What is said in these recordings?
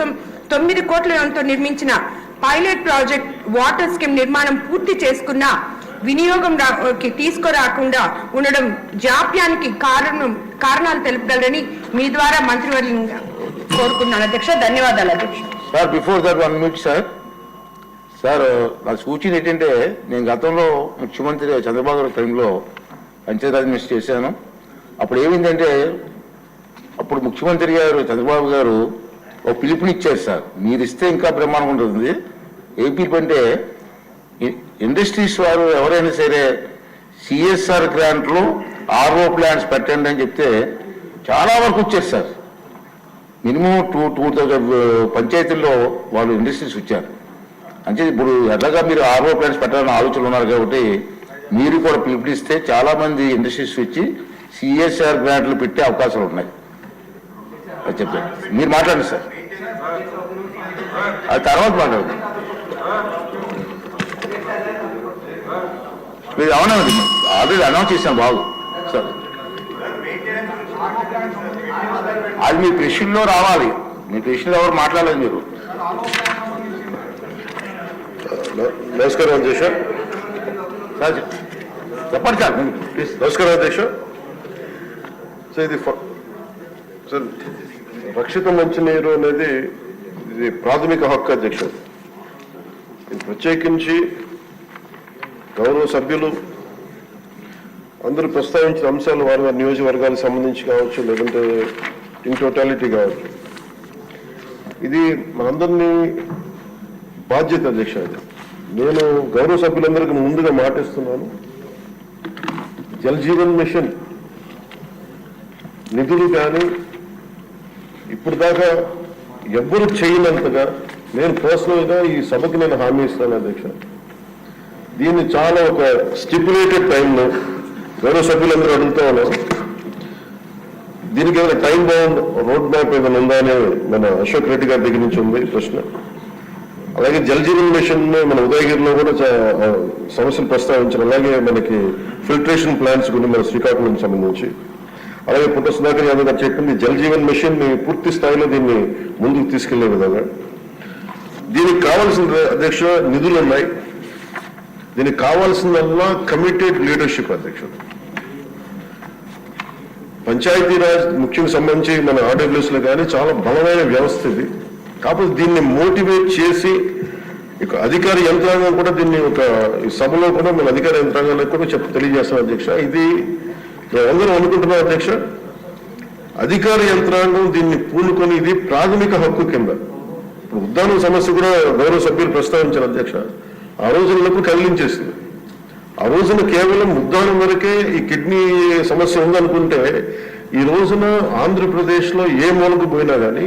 కోసం తొమ్మిది కోట్ల నిర్మించిన పైలట్ ప్రాజెక్ట్ వాటర్ స్కీమ్ నిర్మాణం పూర్తి చేసుకున్న వినియోగం తీసుకురాకుండా ఉండడం జాప్యానికి కారణం కారణాలు తెలుపగలరని మీ ద్వారా మంత్రివర్యం కోరుకున్నాను అధ్యక్ష ధన్యవాదాలు అధ్యక్ష. Sir before that one minute sir. Sir నా సూచన ఏంటంటే నేను గతంలో ముఖ్యమంత్రి చంద్రబాబు గారి టైంలో పంచాయతీరాజ్ మినిస్టర్ చేశాను. అప్పుడు ఏమైందంటే అప్పుడు ముఖ్యమంత్రి గారు చంద్రబాబు గారు ఒక పిలుపునిచ్చారు సార్. మీరు ఇస్తే ఇంకా బ్రహ్మాండం ఉంటుంది. ఏపీ అంటే ఇండస్ట్రీస్ వారు ఎవరైనా సరే సిఎస్ఆర్ గ్రాంట్లు ఆర్ఓ ప్లాంట్స్ పెట్టండి అని చెప్తే చాలా వరకు వచ్చారు sir. Minimum two two thousand పంచాయతీల్లో వాళ్ళు ఇండస్ట్రీస్ వచ్చారు. అంటే ఇప్పుడు ఎలాగా మీరు ఆర్ఓ ప్లాంట్స్ పెట్టాలని ఆలోచనలు ఉన్నారు కాబట్టి మీరు కూడా పిలుపునిస్తే చాలామంది ఇండస్ట్రీస్ వచ్చి సిఎస్ఆర్ గ్రాంట్లు పెట్టే అవకాశాలు ఉన్నాయి. అది చెప్పారు మీరు మాట్లాడండి సార్. అది తర్వాత మాట్లాడండి మీరు అవునండి ఆల్రెడీ అనౌన్స్ చేశాం బాగు సార్. అది మీ ప్రశ్నలో రావాలి. మీ ప్రశ్నలో ఎవరు మాట్లాడలేదు మీరు. నమస్కారం అధ్యక్ష సార్. చెప్- చెప్పండి సార్. ప్లీజ్ నమస్కారం అధ్యక్ష సో ఇది సార్ రక్షిత మంచినీరు అనేది ఇది ప్రాథమిక హక్కు అధ్యక్ష ఇది ప్రత్యేకించి గౌరవ సభ్యులు అందరూ ప్రస్తావించిన అంశాలు వారి వారి నియోజకవర్గాలకు సంబంధించి కావచ్చు లేదంటే ఇన్ టోటాలిటీ కావచ్చు. ఇది మనందరినీ బాధ్యత అధ్యక్ష నేను గౌరవ సభ్యులందరికీ ముందుగా మాటిస్తున్నాను. జల్ జీవన్ మిషన్ నిధులు కానీ ఇప్పుడు దాకా ఎవ్వరు చేయనంతగా నేను పర్సనల్గా ఈ సభకు నేను హామీ ఇస్తాను అధ్యక్ష. దీన్ని చాలా ఒక స్టిపులేటెడ్ టైంలో గౌరవ సభ్యులందరూ అడుగుతా ఉన్నారు. దీనికి ఏమైనా టైం బౌండ్ రోడ్ మ్యాప్ ఏదైనా ఉందా అని మన అశోక్ రెడ్డి గారి దగ్గర నుంచి ఉంది ప్రశ్న. అలాగే జలజీవన్ మిషన్ మన ఉదయగిరిలో కూడా సమస్యలు ప్రస్తావించారు. అలాగే మనకి ఫిల్టరేషన్ ప్లాన్స్ గురించి మన శ్రీకాకుళం సంబంధించి. అలాగే పుట్ట సుధాకర్ యాదవ్ గారు చెప్పింది జల్ జీవన్ మిషన్ని పూర్తి స్థాయిలో దీన్ని ముందుకు తీసుకెళ్ళే విధంగా. దీనికి కావాల్సిన అధ్యక్ష నిధులు ఉన్నాయి. దీనికి కావాల్సిందల్లా కమిటెడ్ లీడర్షిప్ అధ్యక్ష. పంచాయతీరాజ్ ముఖ్యంగా సంబంధించి మన ఆర్డబ్ల్యూస్లో కానీ చాలా బలమైన వ్యవస్థ ఇది. కాకపోతే దీన్ని మోటివేట్ చేసి ఇక అధికార యంత్రాంగం కూడా దీన్ని ఒక సభలో కూడా మన అధికార యంత్రాంగానికి కూడా చెప్పి తెలియజేస్తాం అధ్యక్ష. ఇది మేమందరం అనుకుంటున్నాం అధ్యక్ష. అధికార యంత్రాంగం దీన్ని పూనుకొని ఇది ప్రాథమిక హక్కు కింద. ఇప్పుడు ఉద్దానం సమస్య కూడా గౌరవ సభ్యులు ప్రస్తావించారు అధ్యక్ష. ఆ రోజులకు కదిలించేసింది. ఆ రోజున కేవలం ఉద్దానం వరకే ఈ కిడ్నీ సమస్య ఉందనుకుంటే ఈ రోజున ఆంధ్రప్రదేశ్లో ఏ మూలకు పోయినా కానీ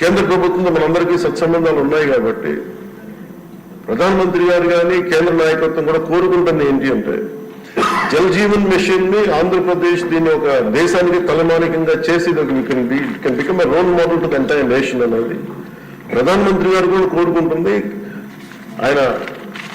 కేంద్ర ప్రభుత్వంతో మనందరికీ సత్సంబంధాలు ఉన్నాయి కాబట్టి ప్రధానమంత్రి గారు కానీ కేంద్ర నాయకత్వం కూడా కోరుకుంటుంది ఏంటి అంటే జల్ జీవన్ మిషన్ని ఆంధ్రప్రదేశ్ దీన్ని ఒక దేశానికి తలమానికంగా చేసి can become role model to entire nation అనేది ప్రధానమంత్రి గారు కూడా కోరుకుంటుంది. ఆయన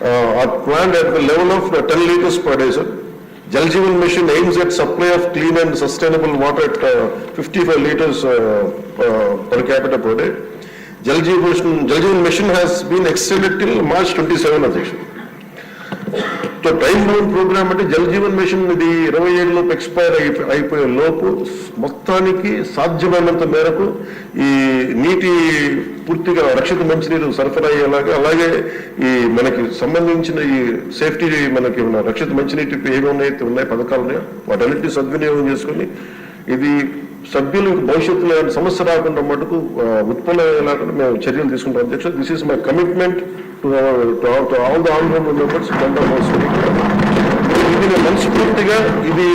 Uh, are planned at the level of uh, 10 litres per day, sir. Jal Jeevan Mission aims at supply of clean and sustainable water at uh, 55 litres per capita per day. Jal Jeevan, Jal Jeevan Mission has been extended till March 27 of this year. So time programme అంటే Jal Jeevan machine ఇది ఇరవై ఏడు expire అయి అయిపోయే లోపు మొత్తానికి సాధ్యమైనంత మేరకు ఈ నీటి పూర్తిగా రక్షిత మంచినీరు సరఫరా అయ్యేలాగా అలాగే ఈ మనకి సంబంధించిన ఈ సేఫ్టీ మనకి ఉన్న రక్షిత మంచినీటి ఏమి ఉన్నాయితే ఉన్నాయి పథకాలు ఉన్నాయో వాటన్నిటిని సద్వినియోగం చేసుకొని ఇది సభ్యులకు భవిష్యత్తులో ఏమైనా సమస్య రాకుండా మటుకు ఉత్పన్నం అయ్యేలాగా మేము చర్యలు తీసుకుంటాం. అధ్యక్ష this is my commitment to all the honourable members ఇది మనస్ఫూర్తిగా ఇది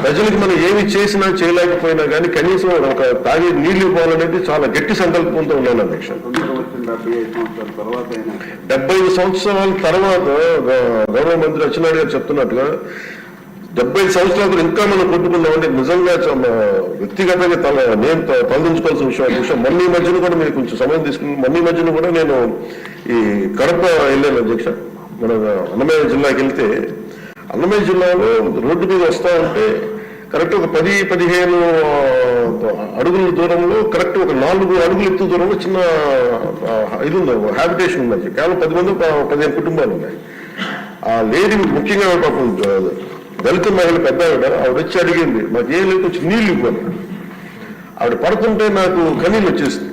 ప్రజలకు మనం ఏమి చేసినా చేయలేకపోయినా కానీ కనీసం ఒక తాగే నీళ్ళు ఇవ్వాలనేది చాలా గట్టి సంకల్పంతో ఉన్నాను అధ్యక్ష డెబ్బై ఐదు సంవత్సరాల తర్వాత గౌరవ మంత్రి అచ్చెన్నాయుడు గారు చెప్తున్నట్టుగా డెబ్బై సంవత్సరాలు ఇంకా మనం కొట్టుకున్నామంటే నిజంగా వ్యక్తిగతంగా తల నేను తలదించుకోవాల్సిన విషయం విషయం. మొన్న మధ్యన కూడా మీరు కొంచెం సమయం తీసుకుని మళ్ళీ మధ్యన కూడా నేను ఈ కడప వెళ్ళాను అధ్యక్ష మన అన్నమయ్య జిల్లాకి వెళ్తే అన్నమయ్య జిల్లాలో రోడ్డు మీద వస్తా ఉంటే కరెక్ట్ ఒక పది పదిహేను అడుగుల దూరంలో కరెక్ట్ ఒక నాలుగు అడుగుల ఎత్తు దూరంలో చిన్న ఇది ఉంది హ్యాబిటేషన్ ఉంది కేవలం పది మంది పదిహేను కుటుంబాలు ఉన్నాయి. ఆ లేడీ ముఖ్యంగా పాపం దళిత మహిళ పెద్ద ఆవిడ ఆవిడ వచ్చి అడిగింది మాకు ఏం లేదు కొంచెం నీళ్ళు ఇవ్వాలి ఆవిడ పడుతుంటే నాకు కనీళ్ళు వచ్చేసింది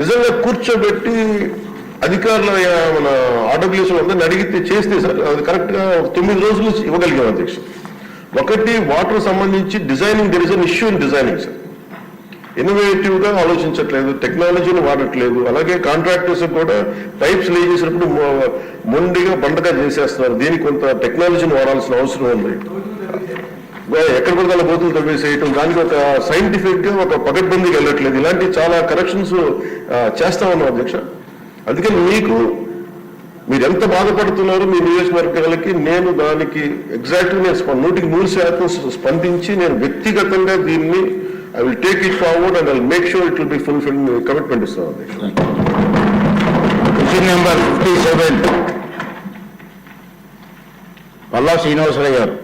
నిజంగా కూర్చోబెట్టి అధికారుల మన ఆర్డబ్ల్యూస్ అందరిని అడిగితే చేస్తే సార్ అది కరెక్ట్గా తొమ్మిది రోజులు ఇవ్వగలిగాం అధ్యక్ష. ఒకటి వాటర్ సంబంధించి designing there is an issue in designing sir ఇన్నోవేటివ్గా ఆలోచించట్లేదు టెక్నాలజీని వాడట్లేదు. అలాగే కాంట్రాక్టర్స్ కూడా పైప్స్ లే చేసినప్పుడు మొండిగా బండగా చేసేస్తున్నారు. దీనికి కొంత టెక్నాలజీని వాడాల్సిన అవసరం ఉంది. ఎక్కడ పడితే అలా బోతులు తవ్వేసేయటం దానికి ఒక సైంటిఫిక్గా ఒక పకడ్బందీకి వెళ్ళట్లేదు. ఇలాంటి చాలా కరెక్షన్స్ చేస్తా ఉన్నాం అధ్యక్ష. అందుకని మీకు మీరు ఎంత బాధపడుతున్నారో మీ నియోజకవర్గాలకి నేను దానికి ఎగ్జాక్ట్గా నేను నూటికి నూరు శాతం స్పందించి నేను వ్యక్తిగతంగా దీన్ని I will take it forward and I make sure it will be fulfil commitment ఇస్తాను అధ్యక్ష. Question number fifty seven Palla Srinivasarao గారు.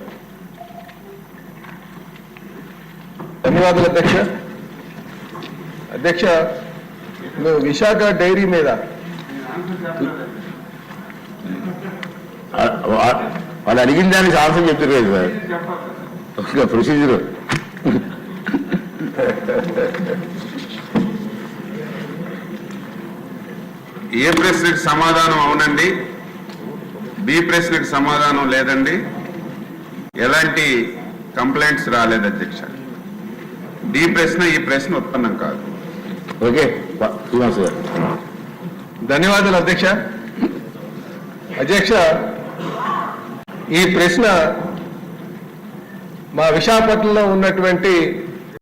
ధన్యవాదాలు అధ్యక్ష. అధ్యక్ష నువ్వు విశాఖ డైరీ మీద. వాళ్ళు అడిగిన దానికి ఆన్సర్ చెప్తారు సార్ ప్రొసీజర్ ఏ ప్రశ్నకు సమాధానం అవునండి? బి ప్రశ్నకు సమాధానం లేదండి? ఎలాంటి కంప్లైంట్స్ రాలేదు అధ్యక్ష? డి ప్రశ్న ఈ ప్రశ్న ఉత్పన్నం కాదు. ఓకే ధన్యవాదాలు అధ్యక్ష. అధ్యక్ష ఈ ప్రశ్న మా విశాఖపట్నంలో ఉన్నటువంటి